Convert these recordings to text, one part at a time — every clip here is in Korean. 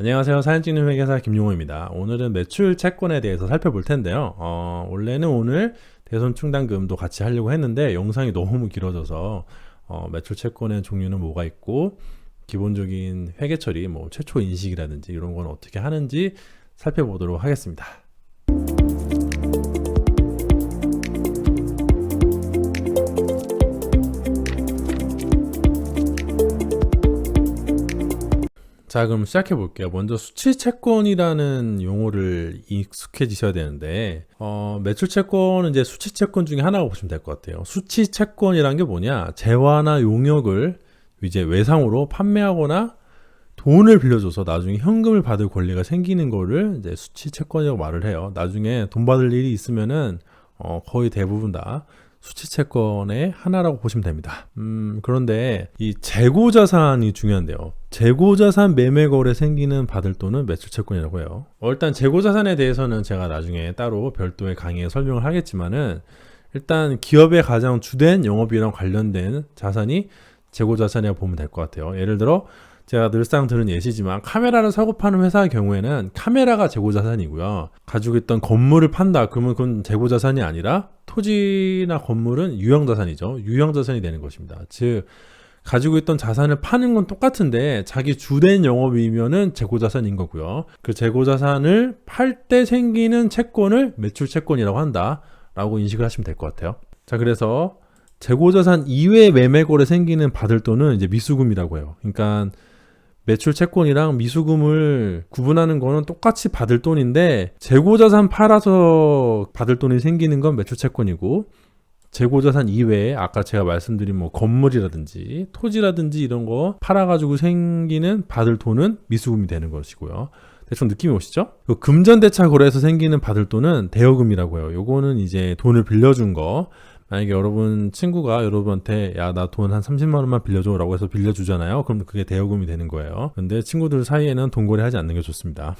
안녕하세요. 사진 찍는 회계사 김용호입니다. 오늘은 매출 채권에 대해서 살펴볼 텐데요. 어, 원래는 오늘 대손 충당금도 같이 하려고 했는데 영상이 너무 길어져서 어, 매출 채권의 종류는 뭐가 있고 기본적인 회계 처리, 뭐 최초 인식이라든지 이런 건 어떻게 하는지 살펴보도록 하겠습니다. 자, 그럼 시작해 볼게요. 먼저 수치 채권이라는 용어를 익숙해지셔야 되는데, 어, 매출 채권은 이제 수치 채권 중에 하나라고 보시면 될 것 같아요. 수치 채권이란 게 뭐냐? 재화나 용역을 이제 외상으로 판매하거나 돈을 빌려줘서 나중에 현금을 받을 권리가 생기는 거를 이제 수치 채권이라고 말을 해요. 나중에 돈 받을 일이 있으면은 어, 거의 대부분 다 수치 채권의 하나라고 보시면 됩니다. 음, 그런데 이 재고 자산이 중요한데요. 재고 자산 매매 거래 생기는 받을 돈은 매출 채권이라고 해요. 어, 일단 재고 자산에 대해서는 제가 나중에 따로 별도의 강의에 설명을 하겠지만은 일단 기업의 가장 주된 영업이랑 관련된 자산이 재고 자산이라고 보면 될 것 같아요. 예를 들어 제가 늘상 드는 예시지만 카메라를 사고 파는 회사의 경우에는 카메라가 재고 자산이고요. 가지고 있던 건물을 판다 그러면 그건 재고 자산이 아니라 토지나 건물은 유형 자산이죠. 유형 자산이 되는 것입니다. 즉 가지고 있던 자산을 파는 건 똑같은데 자기 주된 영업이면은 재고 자산인 거고요. 그 재고 자산을 팔 때 생기는 채권을 매출 채권이라고 한다라고 인식을 하시면 될 것 같아요. 자, 그래서 재고 자산 이외의 매매 거래 생기는 받을 돈은 이제 미수금이라고 해요. 그러니까 매출 채권이랑 미수금을 구분하는 거는 똑같이 받을 돈인데 재고 자산 팔아서 받을 돈이 생기는 건 매출 채권이고 재고 자산 이외에 아까 제가 말씀드린 뭐 건물이라든지 토지라든지 이런 거 팔아가지고 생기는 받을 돈은 미수금이 되는 것이고요. 대충 느낌이 오시죠? 그 금전대차 거래에서 생기는 받을 돈은 대여금이라고 해요. 요거는 이제 돈을 빌려준 거. 만약에 여러분 친구가 여러분한테 야 나 돈 한 30만 원만 빌려줘 라고 해서 빌려주잖아요. 그럼 그게 대여금이 되는 거예요. 근데 친구들 사이에는 돈거래 하지 않는 게 좋습니다.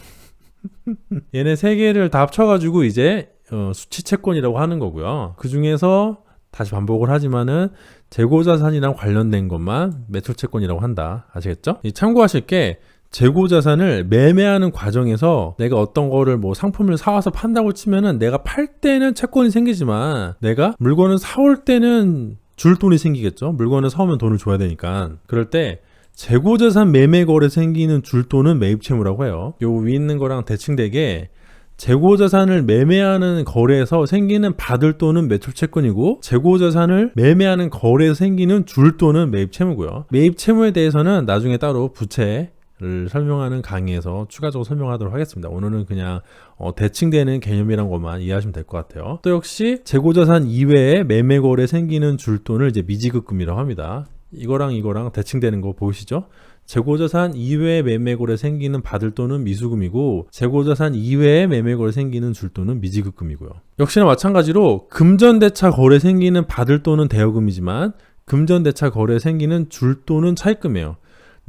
얘네 세 개를 다 합쳐가지고 이제 어, 수치 채권이라고 하는 거고요. 그 중에서 다시 반복을 하지만은 재고 자산이랑 관련된 것만 매출 채권이라고 한다. 아시겠죠? 이 참고하실 게 재고 자산을 매매하는 과정에서 내가 어떤 거를 뭐 상품을 사와서 판다고 치면은 내가 팔 때는 채권이 생기지만 내가 물건을 사올 때는 줄 돈이 생기겠죠. 물건을 사오면 돈을 줘야 되니까. 그럴 때 재고 자산 매매 거래 생기는 줄 돈은 매입 채무라고 해요. 요 위 있는 거랑 대칭되게 재고 자산을 매매하는 거래에서 생기는 받을 돈은 매출 채권이고 재고 자산을 매매하는 거래에서 생기는 줄 돈은 매입 채무고요. 매입 채무에 대해서는 나중에 따로 부채 를 설명하는 강의에서 추가적으로 설명하도록 하겠습니다. 오늘은 그냥 어, 대칭되는 개념이란 것만 이해하시면 될 것 같아요. 또 역시 재고자산 이외에 매매거래 생기는 줄돈을 이제 미지급금이라고 합니다. 이거랑 이거랑 대칭되는 거 보이시죠? 재고자산 이외에 매매거래 생기는 받을 돈은 미수금이고 재고자산 이외에 매매거래 생기는 줄 돈은 미지급금이고요. 역시나 마찬가지로 금전대차 거래 생기는 받을 돈은 대여금이지만 금전대차 거래 생기는 줄 돈은 차입금이에요.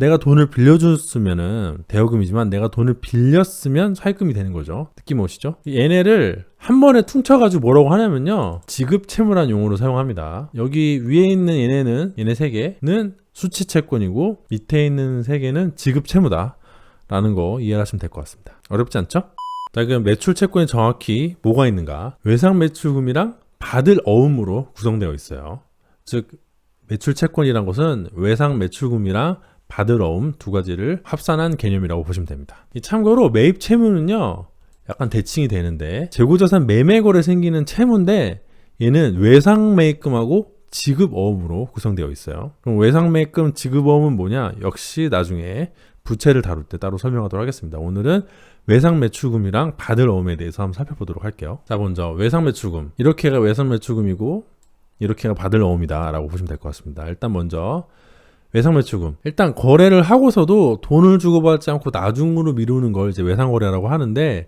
내가 돈을 빌려줬으면은 대여금이지만 내가 돈을 빌렸으면 차입금이 되는 거죠. 느낌 오시죠? 얘네를 한 번에 퉁쳐가지고 뭐라고 하냐면요. 지급 채무란 용어로 사용합니다. 여기 위에 있는 얘네는 얘네 세 개는 수치 채권이고 밑에 있는 세 개는 지급 채무다. 라는 거 이해하시면 될 것 같습니다. 어렵지 않죠? 자, 그럼 매출 채권이 정확히 뭐가 있는가? 외상 매출금이랑 받을 어음으로 구성되어 있어요. 즉, 매출 채권이란 것은 외상 매출금이랑 어음 두 가지를 합산한 개념이라고 보시면 됩니다. 참고로 매입 채무는요, 약간 대칭이 되는데 재고자산 매매 거래 생기는 채무인데 얘는 외상 매입금하고 지급 어음으로 구성되어 있어요. 그럼 외상 매입금 지급 어음은 뭐냐? 역시 나중에 부채를 다룰 때 따로 설명하도록 하겠습니다. 오늘은 외상 매출금이랑 받을 어음에 대해서 한번 살펴보도록 할게요. 자, 먼저 외상 매출금. 이렇게가 외상 매출금이고 이렇게가 받을 어음이다라고 보시면 될 것 같습니다. 일단 먼저 외상 매출금. 일단 거래를 하고서도 돈을 주고받지 않고 나중으로 미루는 걸 이제 외상 거래라고 하는데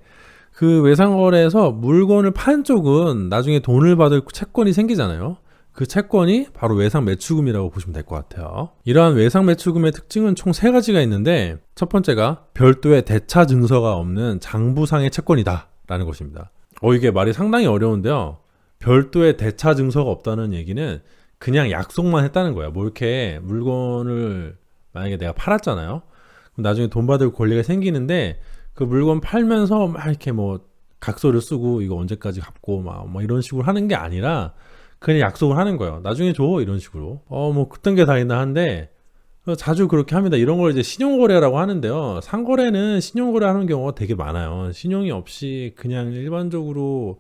그 외상 거래에서 물건을 판 쪽은 나중에 돈을 받을 채권이 생기잖아요. 그 채권이 바로 외상 매출금이라고 보시면 될 것 같아요. 이러한 외상 매출금의 특징은 총 세 가지가 있는데 첫 번째가 별도의 대차 증서가 없는 장부상의 채권이다 라는 것입니다. 어 이게 말이 상당히 어려운데요. 별도의 대차 증서가 없다는 얘기는 그냥 약속만 했다는 거야. 뭐 이렇게 물건을 만약에 내가 팔았잖아요. 그럼 나중에 돈 받을 권리가 생기는데 그 물건 팔면서 막 이렇게 뭐 각서를 쓰고 이거 언제까지 갚고 막, 뭐 이런 식으로 하는 게 아니라 그냥 약속을 하는 거예요. 나중에 줘 이런 식으로. 어 뭐 그딴 게 다 있나 한데 어, 자주 그렇게 합니다. 이런 걸 이제 신용거래라고 하는데요. 상거래는 신용거래 하는 경우가 되게 많아요. 신용이 없이 그냥 일반적으로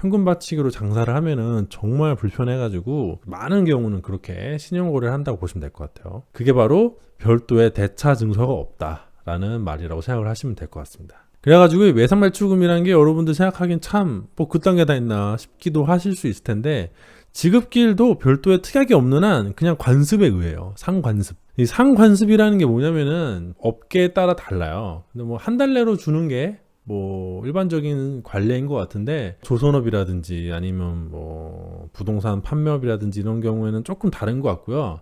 현금 받치기로 장사를 하면은 정말 불편해가지고 많은 경우는 그렇게 신용거래를 한다고 보시면 될 것 같아요. 그게 바로 별도의 대차 증서가 없다라는 말이라고 생각을 하시면 될 것 같습니다. 그래가지고 이 외상매출금이라는 게 여러분들 생각하기엔 참 뭐 그딴 게 다 있나 싶기도 하실 수 있을 텐데 지급기일도 별도의 특약이 없는 한 그냥 관습에 의해요. 상관습. 이 상관습이라는 게 뭐냐면은 업계에 따라 달라요. 근데 뭐 한 달 내로 주는 게 뭐 일반적인 관례인 것 같은데 조선업이라든지 아니면 뭐 부동산 판매업이라든지 이런 경우에는 조금 다른 것 같고요.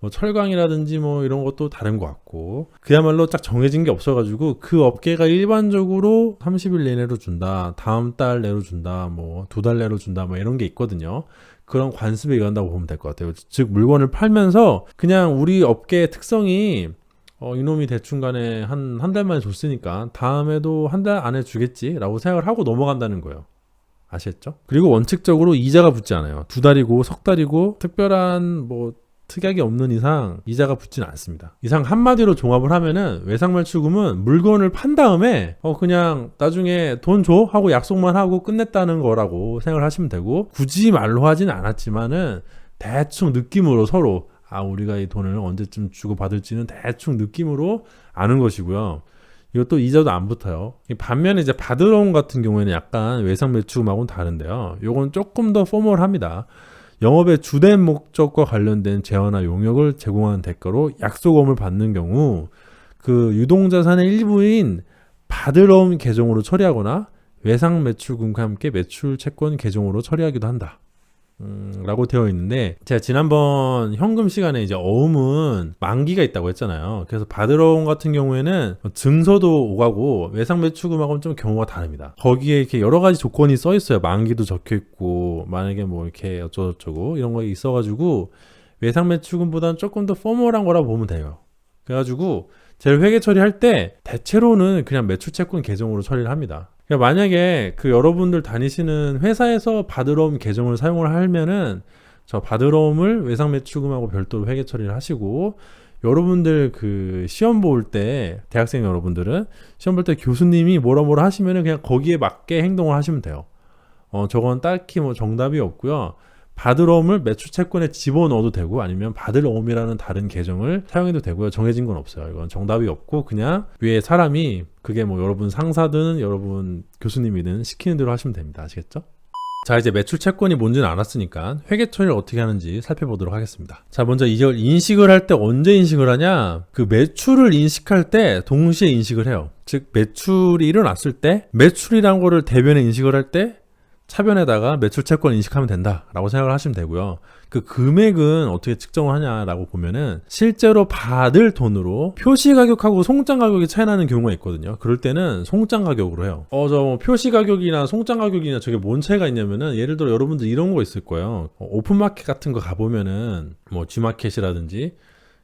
뭐 철강이라든지 뭐 이런 것도 다른 것 같고 그야말로 딱 정해진 게 없어가지고 그 업계가 일반적으로 30일 내내로 준다 다음 달 내로 준다 뭐 두 달 내로 준다 뭐 이런 게 있거든요 그런 관습에 의한다고 보면 될 것 같아요 즉 물건을 팔면서 그냥 우리 업계의 특성이 어, 이놈이 대충 간에 한, 한 달 만에 줬으니까 다음에도 한 달 안에 주겠지라고 생각을 하고 넘어간다는 거예요. 아시겠죠? 그리고 원칙적으로 이자가 붙지 않아요. 두 달이고 석 달이고 특별한 뭐 특약이 없는 이상 이자가 붙지는 않습니다. 이상 한마디로 종합을 하면은 외상말출금은 물건을 판 다음에 어 그냥 나중에 돈 줘 하고 약속만 하고 끝냈다는 거라고 생각을 하시면 되고 굳이 말로 하진 않았지만은 대충 느낌으로 서로 아 우리가 이 돈을 언제쯤 주고 받을지는 대충 느낌으로 아는 것이고요. 이것도 이자도 안 붙어요. 이 반면에 이제 온 같은 경우에는 약간 외상 매출금하고는 다른데요. 요건 조금 더 포멀합니다. 영업의 주된 목적과 관련된 재화나 용역을 제공하는 대가로 약속금을 받는 경우 그 유동자산의 일부인 온 계정으로 처리하거나 외상 매출금과 함께 매출 채권 계정으로 처리하기도 한다. 음, 라고 되어 있는데 제가 지난번 현금 시간에 이제 어음은 만기가 있다고 했잖아요. 그래서 받으러 온 같은 경우에는 증서도 오가고 외상 매출금하고는 좀 경우가 다릅니다. 거기에 이렇게 여러 가지 조건이 써 있어요. 만기도 적혀 있고 만약에 뭐 이렇게 어쩌고저쩌고 이런 거 있어가지고 외상 매출금보다는 조금 더 포멀한 거라고 보면 돼요. 그래가지고 제일 회계 처리할 때 대체로는 그냥 매출 채권 계정으로 처리를 합니다. 그러니까 만약에 그 여러분들 다니시는 회사에서 온 계정을 사용을 하면은 저 옴을 외상 매출금하고 별도로 회계 처리를 하시고 여러분들 그 시험 볼 때 대학생 여러분들은 시험 볼 때 교수님이 뭐라 뭐라 하시면은 그냥 거기에 맞게 행동을 하시면 돼요. 어 저건 딱히 뭐 정답이 없고요. 어음을 매출 채권에 집어넣어도 되고 아니면 어음이라는 다른 계정을 사용해도 되고요. 정해진 건 없어요. 이건 정답이 없고 그냥 위에 사람이 그게 뭐 여러분 상사든 여러분 교수님이든 시키는 대로 하시면 됩니다. 아시겠죠? 자 이제 매출 채권이 뭔지는 알았으니까 회계 처리를 어떻게 하는지 살펴보도록 하겠습니다. 자 먼저 이걸 인식을 할 때 언제 인식을 하냐? 그 매출을 인식할 때 동시에 인식을 해요. 즉 매출이 일어났을 때 매출이란 거를 대변에 인식을 할 때 차변에다가 매출 채권 인식하면 된다라고 생각을 하시면 되고요. 그 금액은 어떻게 측정을 하냐라고 보면은 실제로 받을 돈으로 표시 가격하고 송장 가격이 차이 나는 경우가 있거든요. 그럴 때는 송장 가격으로 해요. 어, 저 뭐 표시 가격이나 송장 가격이나 저게 뭔 차이가 있냐면은 예를 들어 여러분들 이런 거 있을 거예요. 어, 오픈마켓 같은 거 가보면은 뭐 G마켓이라든지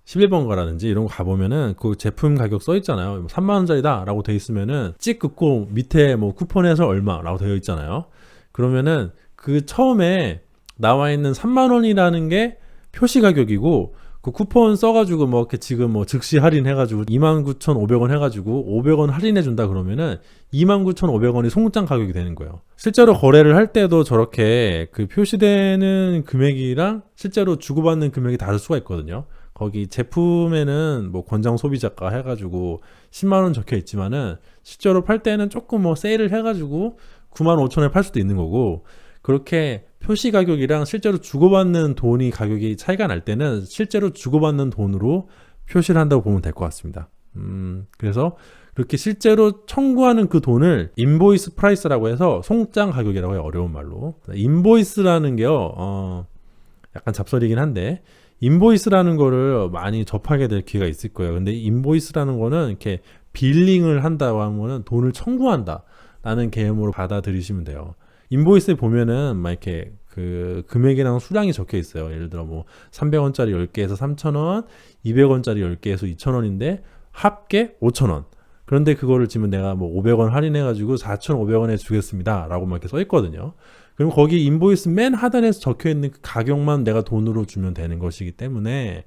11번가라든지 이런 거 가보면은 그 제품 가격 써 있잖아요. 3만원짜리다 라고 돼 있으면은 찍 긋고 밑에 뭐 쿠폰에서 얼마 라고 되어 있잖아요. 그러면은 그 처음에 나와 있는 3만 원이라는 게 표시 가격이고 그 쿠폰 써가지고 뭐 이렇게 지금 뭐 즉시 할인 해가지고 29,500원 해가지고 500원 할인해 준다 그러면은 29,500원이 송장 가격이 되는 거예요. 실제로 거래를 할 때도 저렇게 그 표시되는 금액이랑 실제로 주고받는 금액이 다를 수가 있거든요. 거기 제품에는 뭐 권장 소비자가 해가지고 10만 원 적혀 있지만은 실제로 팔 때는 조금 뭐 세일을 해가지고 9만 5천 원에 팔 수도 있는 거고 그렇게 표시 가격이랑 실제로 주고받는 돈이 가격이 차이가 날 때는 실제로 주고받는 돈으로 표시를 한다고 보면 될 것 같습니다. 음, 그래서 그렇게 실제로 청구하는 그 돈을 인보이스 프라이스라고 해서 송장 가격이라고 해요. 어려운 말로. 인보이스라는 게요, 어, 약간 잡설이긴 한데, 인보이스라는 거를 많이 접하게 될 기회가 있을 거예요. 근데 인보이스라는 거는 이렇게 빌링을 한다고 거는 돈을 청구한다. 라는 개념으로 받아들이시면 돼요. 인보이스에 보면은 막 이렇게 그 금액이랑 수량이 적혀 있어요. 예를 들어 뭐 300원짜리 10개에서 3,000원, 200원짜리 10개에서 2,000원인데 합계 5,000원. 그런데 그거를 지금 내가 뭐 500원 할인해 가지고 4,500원에 주겠습니다. 라고 막 이렇게 써 있거든요. 그럼 거기 인보이스 맨 하단에 적혀 있는 그 가격만 내가 돈으로 주면 되는 것이기 때문에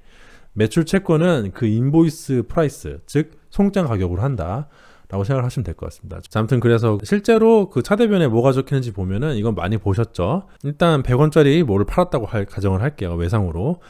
매출 채권은 그 인보이스 프라이스, 즉 송장 가격으로 한다. 라고 생각을 하시면 될 것 같습니다. 자, 아무튼 그래서 실제로 그 차대변에 뭐가 적혀있는지 보면은 이건 많이 보셨죠? 일단 100원짜리 뭐를 팔았다고 할 가정을 할게요. 외상으로.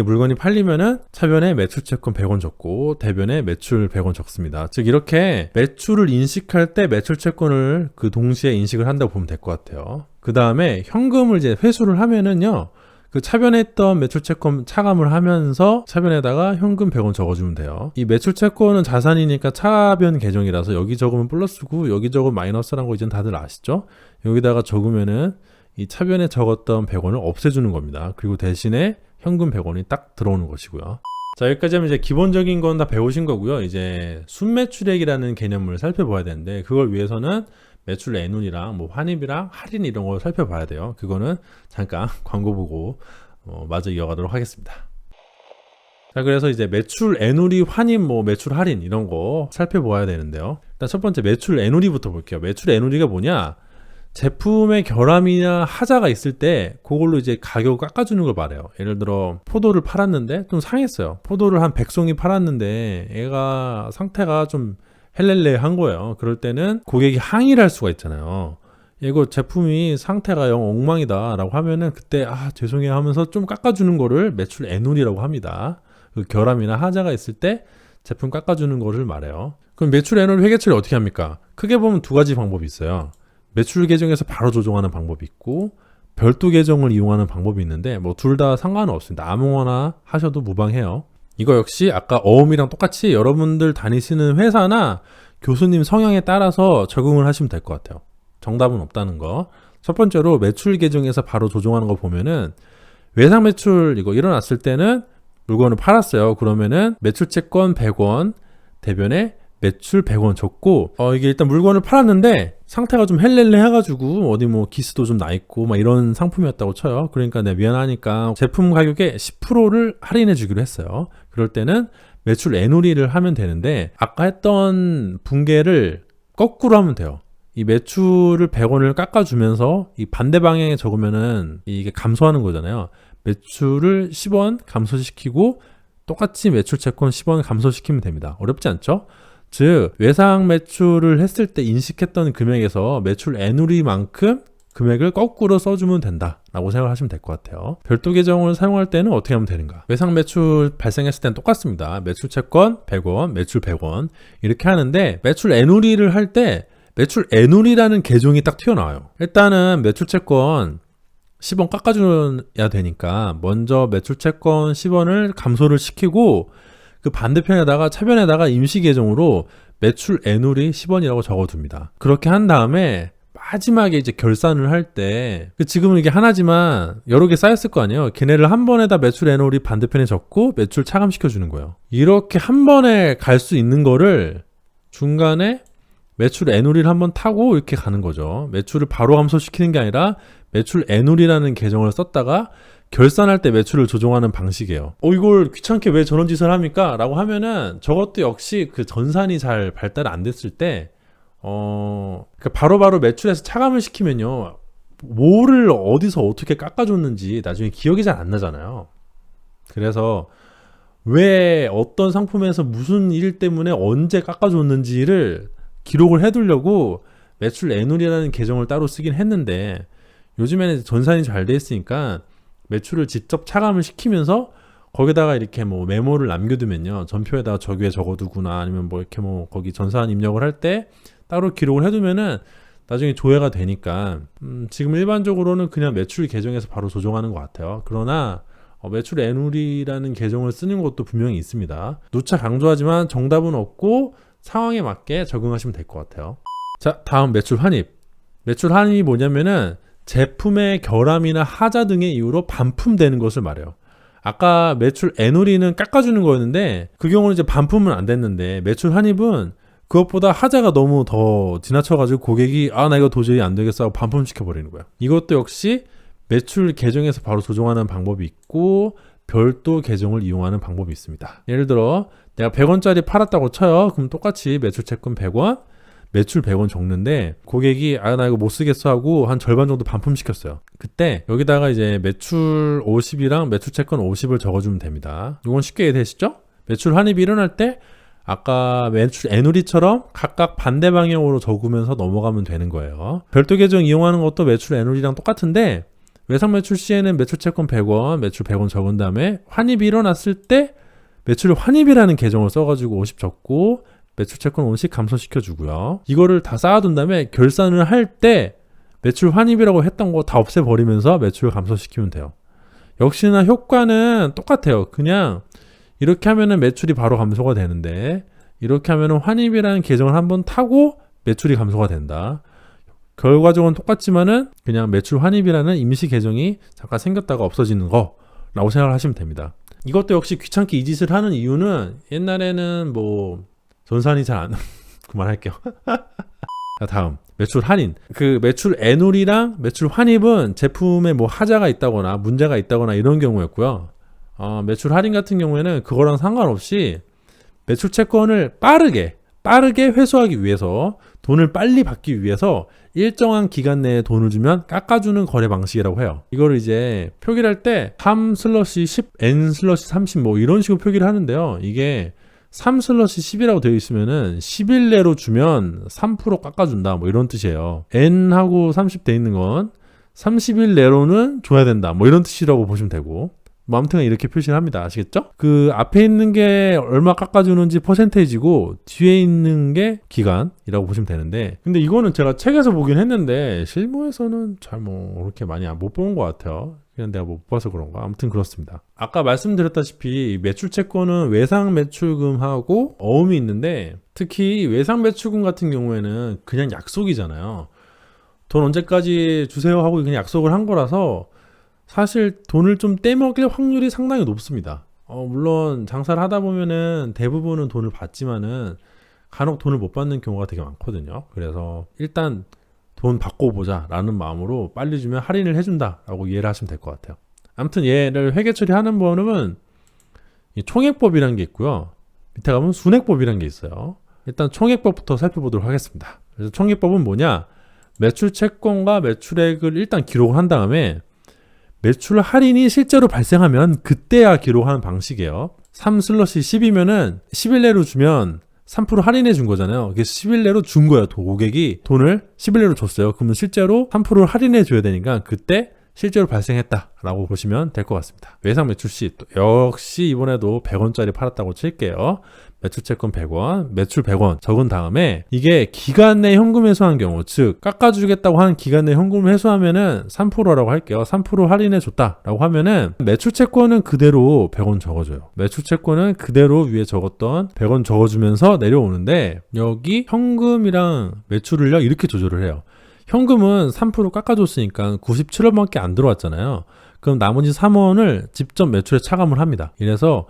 물건이 팔리면은 차변에 매출 채권 100원 적고 대변에 매출 100원 적습니다. 즉 이렇게 매출을 인식할 때 매출 채권을 그 동시에 인식을 한다고 보면 될 것 같아요. 그 다음에 현금을 이제 회수를 하면은요. 그 차변에 있던 매출 채권 차감을 하면서 차변에다가 현금 100원 적어주면 돼요. 이 매출 채권은 자산이니까 차변 계정이라서 여기 적으면 플러스고 여기 적으면 마이너스라는 거 이젠 다들 아시죠? 여기다가 적으면은 이 차변에 적었던 100원을 없애주는 겁니다. 그리고 대신에 현금 100원이 딱 들어오는 것이고요. 자, 여기까지 하면 이제 기본적인 건 다 배우신 거고요. 이제 순매출액이라는 개념을 살펴봐야 되는데 그걸 위해서는 매출 애눈이랑 뭐 환입이랑 할인 이런 걸 살펴봐야 돼요. 그거는 잠깐 광고 보고 어, 마저 이어가도록 하겠습니다. 자, 그래서 이제 매출 애누리 환입 뭐 매출 할인 이런 거 살펴보아야 되는데요. 일단 첫 번째 매출 애누리부터 볼게요. 매출 애누리가 뭐냐? 제품의 결함이나 하자가 있을 때 그걸로 이제 가격을 깎아주는 걸 말해요. 예를 들어 포도를 팔았는데 좀 상했어요. 포도를 한 100송이 팔았는데 얘가 상태가 좀 헬렐레 한 거예요. 그럴 때는 고객이 항의를 할 수가 있잖아요. 이거 제품이 상태가 영 엉망이다라고 하면은 그때 아 죄송해요 하면서 좀 깎아주는 거를 매출 애누리라고 합니다. 그 결함이나 하자가 있을 때 제품 깎아주는 거를 말해요. 그럼 매출 애누리 회계 처리 어떻게 합니까? 크게 보면 두 가지 방법이 있어요. 매출 계정에서 바로 조정하는 방법이 있고 별도 계정을 이용하는 방법이 있는데 뭐 둘 다 상관은 없습니다. 아무거나 하셔도 무방해요. 이거 역시 아까 어음이랑 똑같이 여러분들 다니시는 회사나 교수님 성향에 따라서 적응을 하시면 될 것 같아요. 정답은 없다는 거. 첫 번째로 매출 계정에서 바로 조정하는 거 보면은 외상 매출 이거 일어났을 때는 물건을 팔았어요. 그러면은 매출 채권 100원 대변에 매출 100원 적고 어 이게 일단 물건을 팔았는데 상태가 좀 헬렐레 해가지고 어디 뭐 기스도 좀 나 있고 막 이런 상품이었다고 쳐요. 그러니까 내가 미안하니까 제품 가격의 10%를 할인해 주기로 했어요. 그럴 때는 매출 애누리를 하면 되는데 아까 했던 붕괴를 거꾸로 하면 돼요. 이 매출을 100원을 깎아주면서 이 반대 방향에 적으면은 이게 감소하는 거잖아요. 매출을 10원 감소시키고 똑같이 매출 채권 10원 감소시키면 됩니다. 어렵지 않죠? 즉 외상 매출을 했을 때 인식했던 금액에서 매출 애누리만큼 금액을 거꾸로 써주면 된다라고 생각하시면 될 것 같아요. 별도 계정을 사용할 때는 어떻게 하면 되는가? 외상 매출 발생했을 때는 똑같습니다. 매출 채권 100원, 매출 100원 이렇게 하는데 매출 애누리를 할 때 매출 애누리라는 계정이 딱 튀어나와요. 일단은 매출 채권 10원 깎아줘야 되니까 먼저 매출 채권 10원을 감소를 시키고 그 반대편에다가 차변에다가 임시 계정으로 매출 애누리 10원이라고 적어둡니다. 그렇게 한 다음에 마지막에 이제 결산을 할 때, 그 지금은 이게 하나지만 여러 개 쌓였을 거 아니에요? 걔네를 한 번에다 매출 애누리 반대편에 적고 매출 차감시켜 주는 거예요. 이렇게 한 번에 갈 수 있는 거를 중간에 매출 애누리를 한번 타고 이렇게 가는 거죠. 매출을 바로 감소시키는 게 아니라 매출 애누리라는 계정을 썼다가 결산할 때 매출을 조정하는 방식이에요. 어, 이걸 귀찮게 왜 저런 짓을 합니까? 라고 하면은 저것도 역시 그 전산이 잘 발달 안 됐을 때, 어, 그 바로 바로 매출에서 차감을 시키면요. 뭐를 어디서 어떻게 깎아줬는지 나중에 기억이 잘 안 나잖아요. 그래서 왜 어떤 상품에서 무슨 일 때문에 언제 깎아줬는지를 기록을 해두려고 매출 애누리라는 계정을 따로 쓰긴 했는데 요즘에는 전산이 잘 돼 있으니까 매출을 직접 차감을 시키면서 거기다가 이렇게 뭐 메모를 남겨두면요 전표에다가 저기에 적어두거나 아니면 뭐 이렇게 뭐 거기 전산 입력을 할 때 따로 기록을 해두면은 나중에 조회가 되니까 음, 지금 일반적으로는 그냥 매출 계정에서 바로 조정하는 것 같아요. 그러나 어, 매출 애누리라는 계정을 쓰는 것도 분명히 있습니다. 누차 강조하지만 정답은 없고 상황에 맞게 적응하시면 될 것 같아요. 자, 다음 매출 환입. 매출 환입이 뭐냐면은 제품의 결함이나 하자 등의 이유로 반품되는 것을 말해요. 아까 매출 애누리는 깎아주는 거였는데 그 경우는 이제 반품은 안 됐는데 매출 환입은 그것보다 하자가 너무 더 지나쳐가지고 고객이 아 나 이거 도저히 안 되겠어 하고 반품시켜 버리는 거야. 이것도 역시 매출 계정에서 바로 조정하는 방법이 있고 별도 계정을 이용하는 방법이 있습니다. 예를 들어 내가 100원짜리 팔았다고 쳐요. 그럼 똑같이 매출 채권 100원, 매출 100원 적는데 고객이 아 나 이거 못 쓰겠어 하고 한 절반 정도 반품시켰어요. 그때 여기다가 이제 매출 50이랑 매출 채권 50을 적어주면 됩니다. 이건 쉽게 이해되시죠? 매출 환입이 일어날 때 아까 매출 애누리처럼 각각 반대 방향으로 적으면서 넘어가면 되는 거예요. 별도 계정 이용하는 것도 매출 애누리랑 똑같은데 외상 매출 시에는 매출 채권 100원, 매출 100원 적은 다음에 환입이 일어났을 때 매출 환입이라는 계정을 써가지고 50 적고 매출 채권 50 감소시켜 주고요. 이거를 다 쌓아둔 다음에 결산을 할 때 매출 환입이라고 했던 거 다 없애버리면서 매출 감소시키면 돼요. 역시나 효과는 똑같아요. 그냥 이렇게 하면은 매출이 바로 감소가 되는데 이렇게 하면은 환입이라는 계정을 한번 타고 매출이 감소가 된다. 결과적으로는 똑같지만은 그냥 매출 환입이라는 임시 계정이 잠깐 생겼다가 없어지는 거라고 생각을 하시면 됩니다. 이것도 역시 귀찮게 이 짓을 하는 이유는 옛날에는 뭐 전산이 잘 안 그만할게요. 자, 다음 매출 할인. 그 매출 애놀이랑 매출 환입은 제품에 뭐 하자가 있다거나 문제가 있다거나 이런 경우였고요. 어, 매출 할인 같은 경우에는 그거랑 상관없이 매출 채권을 빠르게 빠르게 회수하기 위해서 돈을 빨리 받기 위해서 일정한 기간 내에 돈을 주면 깎아주는 거래 방식이라고 해요. 이거를 이제 표기를 할 때 3 슬러시 10, n 슬러시 30 뭐 이런 식으로 표기를 하는데요. 이게 3 슬러시 10이라고 되어 있으면은 10일 내로 주면 3% 깎아준다 뭐 이런 뜻이에요. n하고 30 돼 있는 건 30일 내로는 줘야 된다 뭐 이런 뜻이라고 보시면 되고 뭐 아무튼 이렇게 표시를 합니다. 아시겠죠? 그 앞에 있는 게 얼마 깎아주는지 퍼센테이지고 뒤에 있는 게 기간이라고 보시면 되는데 근데 이거는 제가 책에서 보긴 했는데 실무에서는 잘 뭐 그렇게 많이 못본것 같아요. 그냥 내가 못 봐서 그런가. 아무튼 그렇습니다. 아까 말씀드렸다시피 매출 채권은 외상 매출금하고 어음이 있는데 특히 외상 매출금 같은 경우에는 그냥 약속이잖아요. 돈 언제까지 주세요 하고 그냥 약속을 한 거라서 사실 돈을 좀 떼먹일 확률이 상당히 높습니다. 어, 물론 장사를 하다 보면은 대부분은 돈을 받지만은 간혹 돈을 못 받는 경우가 되게 많거든요. 그래서 일단 돈 받고 보자라는 마음으로 빨리 주면 할인을 해준다라고 이해를 하시면 될 것 같아요. 아무튼 얘를 회계 처리하는 이 총액법이라는 게 있고요. 밑에 가면 순액법이라는 게 있어요. 일단 총액법부터 살펴보도록 하겠습니다. 그래서 총액법은 뭐냐? 매출 채권과 매출액을 일단 기록을 한 다음에 매출 할인이 실제로 발생하면 그때야 기록하는 방식이에요. 3 슬러시 10이면은 10일 내로 주면 3% 할인해 준 거잖아요. 10일 내로 준 거예요. 고객이 돈을 10일 내로 줬어요. 그러면 실제로 3%를 할인해 줘야 되니까 그때 실제로 발생했다라고 보시면 될 것 같습니다. 외상 매출 시 역시 이번에도 100원짜리 팔았다고 칠게요. 매출 채권 100원, 매출 100원 적은 다음에 이게 기간 내 현금 회수한 경우, 즉 깎아주겠다고 하는 기간 내 현금 회수하면은 3%라고 할게요. 3% 할인해 줬다라고 하면은 매출 채권은 그대로 100원 적어줘요. 매출 채권은 그대로 위에 적었던 100원 적어주면서 내려오는데 여기 현금이랑 매출을요 이렇게 조절을 해요. 현금은 3% 깎아줬으니까 97원밖에 안 들어왔잖아요. 그럼 나머지 3원을 직접 매출에 차감을 합니다. 이래서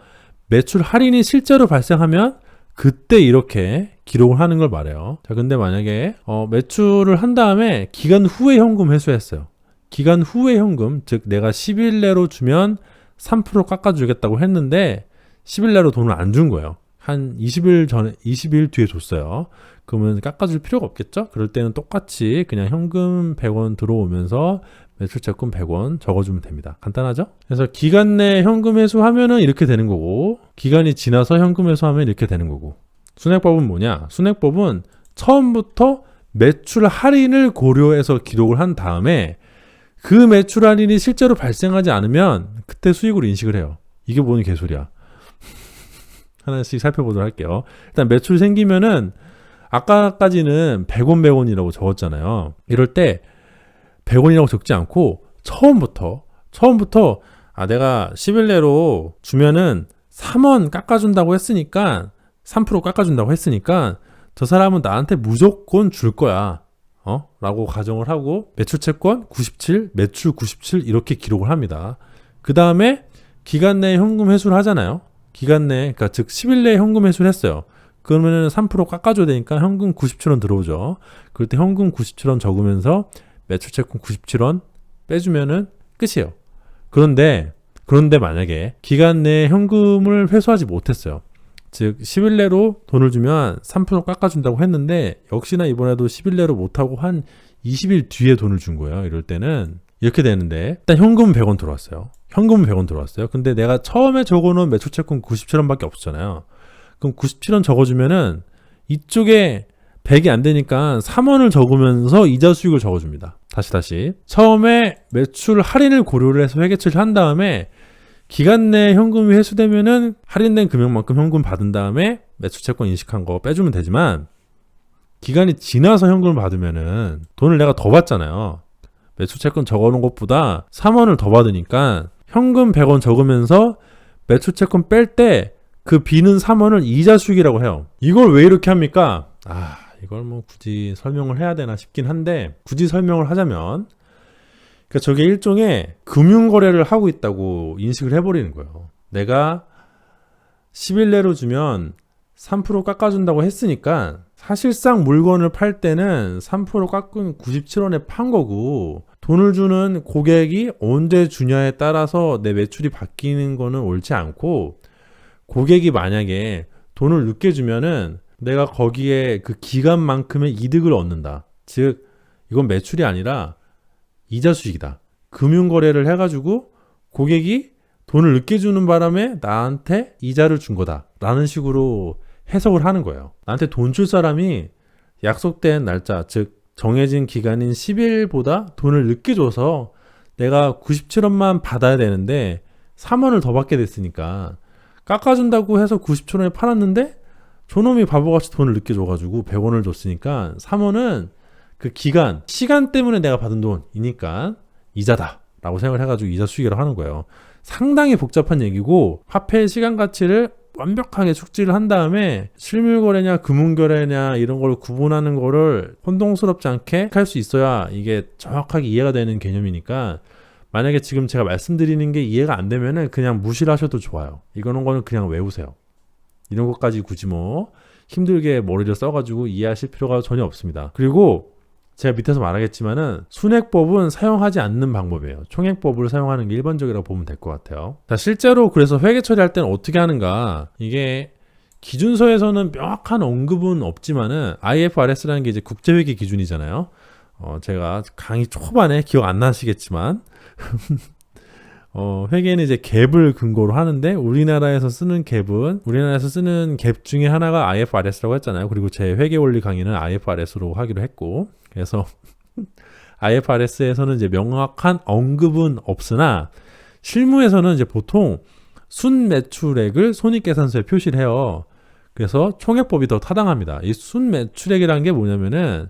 매출 할인이 실제로 발생하면 그때 이렇게 기록을 하는 걸 말해요. 자, 근데 만약에 어, 매출을 한 다음에 기간 후에 현금 회수했어요. 기간 후에 현금, 즉 내가 10일 내로 주면 3% 깎아주겠다고 했는데 10일 내로 돈을 안 준 거예요. 한 20일 전에 20일 뒤에 줬어요. 그러면 깎아줄 필요가 없겠죠? 그럴 때는 똑같이 그냥 현금 100원 들어오면서 매출채권 100원 적어주면 됩니다. 간단하죠? 그래서 기간 내 현금 회수하면은 이렇게 되는 거고 기간이 지나서 현금 회수하면 이렇게 되는 거고 순액법은 뭐냐? 순액법은 처음부터 매출 할인을 고려해서 기록을 한 다음에 그 매출 할인이 실제로 발생하지 않으면 그때 수익으로 인식을 해요. 이게 뭔 개소리야. 하나씩 살펴보도록 할게요. 일단 매출 생기면은 아까까지는 100원 100원이라고 적었잖아요. 이럴 때 100원이라고 적지 않고 처음부터 처음부터 아 내가 10일 내로 주면은 3원 깎아준다고 했으니까 3% 깎아준다고 했으니까 저 사람은 나한테 무조건 줄 거야. 어? 라고 가정을 하고 매출 채권 97, 매출 97 이렇게 기록을 합니다. 그 다음에 기간 내에 현금 회수를 하잖아요. 기간 내에 그러니까 즉 10일 내에 현금 회수를 했어요. 그러면은 3% 깎아줘야 되니까 현금 97원 들어오죠. 그럴 때 현금 97원 적으면서 매출 채권 97원 빼주면은 끝이에요. 그런데 그런데 만약에 기간 내에 현금을 회수하지 못했어요. 즉 10일 내로 돈을 주면 3% 깎아준다고 했는데 역시나 이번에도 10일 내로 못하고 한 20일 뒤에 돈을 준 거예요. 이럴 때는 이렇게 되는데 일단 현금 100원 들어왔어요. 현금 100원 들어왔어요. 근데 내가 처음에 적어놓은 매출 채권 97원밖에 없었잖아요. 그럼 97원 적어주면은 이쪽에 100이 안 되니까 3원을 적으면서 이자 수익을 적어줍니다. 다시 다시. 처음에 매출 할인을 고려를 해서 회계처리를 한 다음에 기간 내에 현금이 회수되면은 할인된 금액만큼 현금 받은 다음에 매출 채권 인식한 거 빼주면 되지만 기간이 지나서 현금을 받으면은 돈을 내가 더 받잖아요. 매출 채권 적어놓은 것보다 3원을 더 받으니까 현금 100원 적으면서 매출 채권 뺄 때 그 비는 3원을 이자 수익이라고 해요. 이걸 왜 이렇게 합니까? 아, 이걸 뭐 굳이 설명을 해야 되나 싶긴 한데 굳이 설명을 하자면 그러니까 저게 일종의 금융 거래를 하고 있다고 인식을 해버리는 거예요. 내가 10일 내로 주면 3% 깎아준다고 했으니까 사실상 물건을 팔 때는 3% 깎은 97원에 판 거고 돈을 주는 고객이 언제 주냐에 따라서 내 매출이 바뀌는 거는 옳지 않고 고객이 만약에 돈을 늦게 주면은 내가 거기에 그 기간만큼의 이득을 얻는다. 즉 이건 매출이 아니라 이자 수익이다. 금융 거래를 해가지고 고객이 돈을 늦게 주는 바람에 나한테 이자를 준 거다 라는 식으로 해석을 하는 거예요. 나한테 돈 줄 사람이 약속된 날짜, 즉 정해진 기간인 10일보다 돈을 늦게 줘서 내가 97원만 받아야 되는데 3원을 더 받게 됐으니까 깎아준다고 해서 97원에 팔았는데 저놈이 바보같이 돈을 늦게 줘가지고 100원을 줬으니까 3원은 그 기간, 시간 때문에 내가 받은 돈이니까 이자다. 라고 생각을 해가지고 이자 수익이라고 하는 거예요. 상당히 복잡한 얘기고 화폐의 시간 가치를 완벽하게 축지를 한 다음에 실물 거래냐 금융 거래냐 이런 걸 구분하는 거를 혼동스럽지 않게 할 수 있어야 이게 정확하게 이해가 되는 개념이니까 만약에 지금 제가 말씀드리는 게 이해가 안 되면은 그냥 무시를 하셔도 좋아요. 이거는 거는 그냥 외우세요. 이런 것까지 굳이 뭐 힘들게 머리를 써가지고 이해하실 필요가 전혀 없습니다. 그리고 제가 밑에서 말하겠지만은 순액법은 사용하지 않는 방법이에요. 총액법을 사용하는 게 일반적이라고 보면 될 것 같아요. 자, 실제로 그래서 회계 처리할 때는 어떻게 하는가? 이게 기준서에서는 명확한 언급은 없지만은 IFRS라는 게 이제 국제회계 기준이잖아요. 어, 제가 강의 초반에 기억 안 나시겠지만 어, 회계는 이제 갭을 근거로 하는데 우리나라에서 쓰는 갭은 우리나라에서 쓰는 갭 중에 하나가 IFRS라고 했잖아요. 그리고 제 회계 원리 강의는 IFRS로 하기로 했고 그래서 IFRS에서는 이제 명확한 언급은 없으나 실무에서는 이제 보통 순 매출액을 손익계산서에 표시를 해요. 그래서 총액법이 더 타당합니다. 이 순 매출액이라는 게 뭐냐면은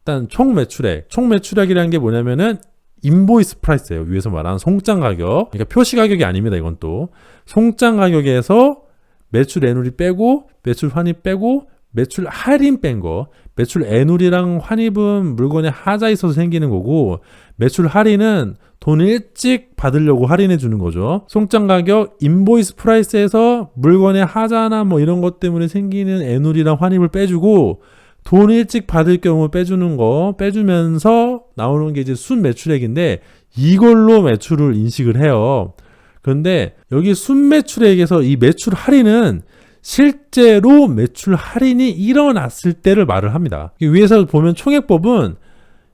일단 총 매출액, 총 매출액이라는 게 뭐냐면은 인보이스 프라이스예요. 위에서 말한 송장 가격. 그러니까 표시 가격이 아닙니다. 이건 또 송장 가격에서 매출 애누리 빼고 매출 환입 빼고 매출 할인 뺀 거. 매출 애누리랑 환입은 물건에 하자 있어서 생기는 거고 매출 할인은 돈 일찍 받으려고 할인해 주는 거죠. 송장 가격 인보이스 프라이스에서 물건의 하자나 뭐 이런 것 때문에 생기는 애누리랑 환입을 빼주고 돈 일찍 받을 경우 빼주는 거 빼주면서 나오는 게 이제 순 매출액인데 이걸로 매출을 인식을 해요. 그런데 여기 순 매출액에서 이 매출 할인은 실제로 매출 할인이 일어났을 때를 말을 합니다. 위에서 보면 총액법은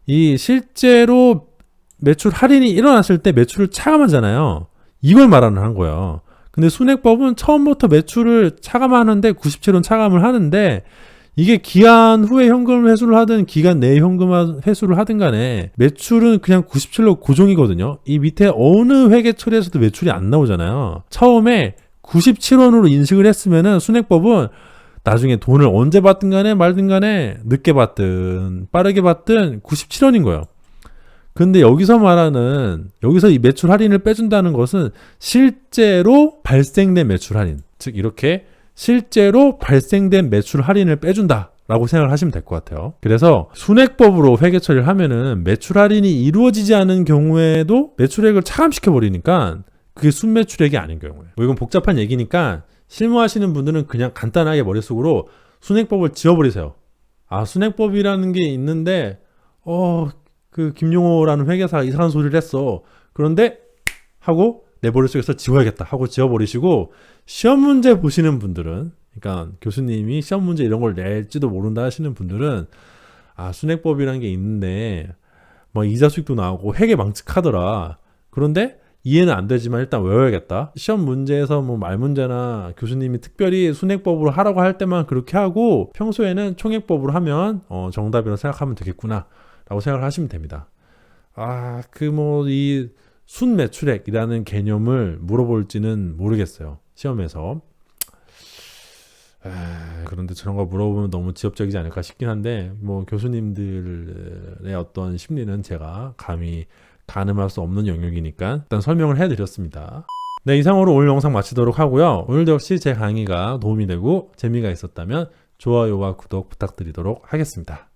이 실제로 매출 할인이 일어났을 때 매출을 차감하잖아요. 이걸 말하는 한 거예요. 근데 순액법은 처음부터 매출을 차감하는데 97원 차감을 하는데 이게 기한 후에 현금 회수를 하든 기간 내에 현금 회수를 하든 간에 매출은 그냥 97로 고정이거든요. 이 밑에 어느 회계 처리에서도 매출이 안 나오잖아요. 처음에 97원으로 인식을 했으면은 순액법은 나중에 돈을 언제 받든 간에 말든 간에 늦게 받든 빠르게 받든 97원인 거예요. 근데 여기서 말하는 여기서 이 매출 할인을 빼준다는 것은 실제로 발생된 매출 할인 즉 이렇게 실제로 발생된 매출 할인을 빼준다. 라고 생각을 하시면 될 것 같아요. 그래서 순액법으로 회계 처리를 하면은 매출 할인이 이루어지지 않은 경우에도 매출액을 차감시켜 버리니까 그게 순매출액이 아닌 경우에. 뭐 이건 복잡한 얘기니까 실무하시는 분들은 그냥 간단하게 머릿속으로 순액법을 지워버리세요. 아, 순액법이라는 게 있는데, 어, 그 김용호라는 회계사가 이상한 소리를 했어. 그런데 하고 내 머릿속에서 지워야겠다 하고 지워버리시고 시험 문제 보시는 분들은 그러니까 교수님이 시험 문제 이런 걸 낼지도 모른다 하시는 분들은 아 순액법이라는 게 있는데 뭐 이자 수익도 나오고 회계 망측하더라. 그런데 이해는 안 되지만 일단 외워야겠다. 시험 문제에서 뭐 말 문제나 교수님이 특별히 순액법으로 하라고 할 때만 그렇게 하고 평소에는 총액법으로 하면 어, 정답이라고 생각하면 되겠구나 라고 생각을 하시면 됩니다. 아 그 뭐 이 순매출액이라는 개념을 물어볼지는 모르겠어요. 시험에서. 에, 그런데 저런 거 물어보면 너무 지엽적이지 않을까 싶긴 한데 뭐 교수님들의 어떤 심리는 제가 감히 가늠할 수 없는 영역이니까 일단 설명을 해드렸습니다. 네 이상으로 오늘 영상 마치도록 하고요. 오늘도 역시 제 강의가 도움이 되고 재미가 있었다면 좋아요와 구독 부탁드리도록 하겠습니다.